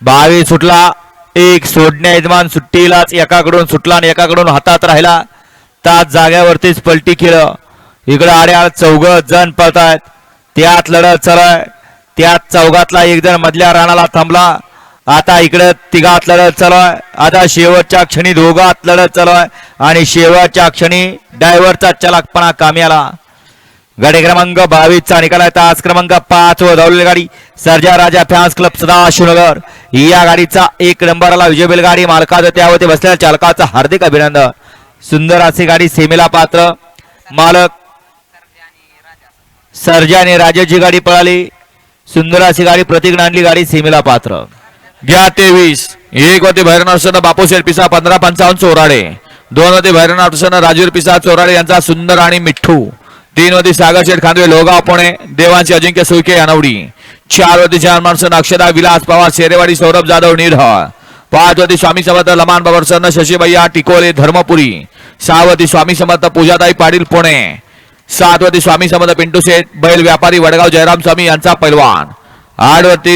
बावीस सुटला एक सोडण्या यजमान सुट्टीलाच एकाकडून सुटला आणि एकाकडून हातात राहिला. त्याच जाग्यावरतीच पलटी खेळ इकडं आड्याळ चौघ जण पळतायत. त्यात लढत चालय. त्यात चौघातला एक जण मधल्या राणाला थांबला. आता इकडं तिघात लढत चालू आहे आता शेवटच्या क्षणी दोघात लढत चालू आहे आणि शेवटच्या क्षणी डायव्हरचा चलाकपणा कामी आला. गाडी क्रमांक बावीसचा निकाल आहे. तास क्रमांक पाच व धावलेली गाडी. Sarja Raja fans club Sadashivnagar. या गाडीचा एक नंबरला विजय बैलगाडी मालकाचं त्यावरती बसलेल्या चालकाचं हार्दिक अभिनंदन. सुंदर अशी गाडी सेमीला पात्र. मालक सर्जा आणि राजाची गाडी पळाली. सुंदर अशी गाडी प्रतीक नांदली गाडी सेमीला पात्र. घ्या तेवीस. एक होते भैरनाथ बापू बापूशेठ पिसा पंधरा पंचावन्न चोराडे. दोन होते भैरनाथ राजवीर राजूर पिसा चोराडे यांचा सुंदर आणि मिठ्ठू. तीन सागर शेठ खांदवे लोगाव पुणे देवांची अजिंक्य सुळके अनवडी. चार होती चार माणसं विलास पवार शेरेवाडी सौरभ जाधव निरहळ पाच होती स्वामी समर्थ लमान बाबरसन्न शशीभैया टिकोले धर्मपुरी. सहा स्वामी समर्थ पूजाताई पाटील पुणे. सात स्वामी समर्थ पिंटू शेठ बैल व्यापारी वडगाव जयराम स्वामी यांचा पैलवान. आठ